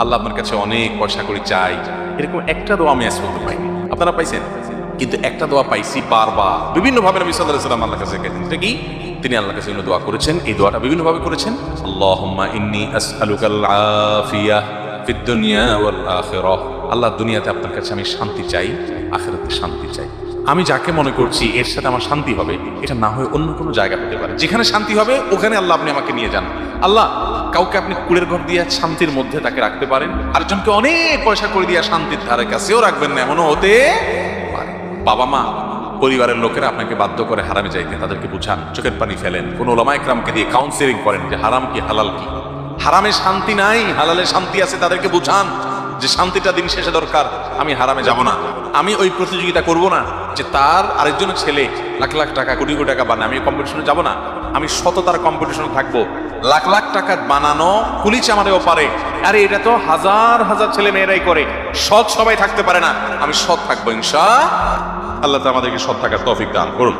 আল্লাহ আপনার কাছে অনেক পয়সা করে চাই। এরকম একটা দোয়া আমি পর্যন্ত পাইনি আপনারা পাইছেন? কিন্তু একটা দোয়া পাইছি বারবার। বিভিন্ন ভাবে নবী আলাইহি সাল্লাম আল্লাহ কাছে গেছেন। সেটা কি? তিনি আল্লাহর কাছে দোয়া করেছেন। এই দোয়াটা বিভিন্ন ভাবে করেছেন। আল্লাহুম্মা ইন্নী আসআলুকাল আফিয়া ওয়াল আল্লাহ দুনিয়াতে আপনার কাছে আমি শান্তি চাই, আখিরাতে শান্তি চাই। আমি যাকে মনে করছি এর সাথে আমার শান্তি হবে, এটা না হয়ে অন্য কোনো জায়গা হতে পারে। যেখানে শান্তি হবে, ওখানে আল্লাহ আপনি আমাকে নিয়ে যান। আল্লাহ কাউকে আপনি কুড়ের ঘর দিয়ে শান্তির মধ্যে তাকে রাখতে পারেন, আরেকজনকে অনেক পয়সা করে দিয়ে শান্তির ধারে কাছেও রাখবেন না, এমনও হতে পারে। বাবা মা, পরিবারের লোকেরা আপনাকে বাধ্য করে হারামে যাইতে তাদেরকে বুঝান, চোখের পানি ফেলেন। কোন ওলামা একরামকে দিয়ে কাউন্সিলিং করেন যে হারাম কি, হালাল কি। হারামে শান্তি নাই, হালালে শান্তি আছে তাদেরকে বুঝান যে শান্তিটা দিন শেষে দরকার, আমি হারামে যাব না। আমি ওই প্রতিযোগিতা করব না যে তার আরেকজনের ছেলে লাখ লাখ টাকা, কোটি কোটি টাকা বানায়, আমি কম্পিটিশনে যাব না। আমি সততার কম্পিটিশনে থাকব। লাখ লাখ টাকা বানানো কুলি আমাদেরও পারে আরে, এটা তো হাজার হাজার ছেলে মেয়েরাই করে। সৎ সবাই থাকতে পারে না। আমি সৎ থাকব, ইনশা আল্লাহ আমাদেরকে সৎ থাকার তফিক দান করুন।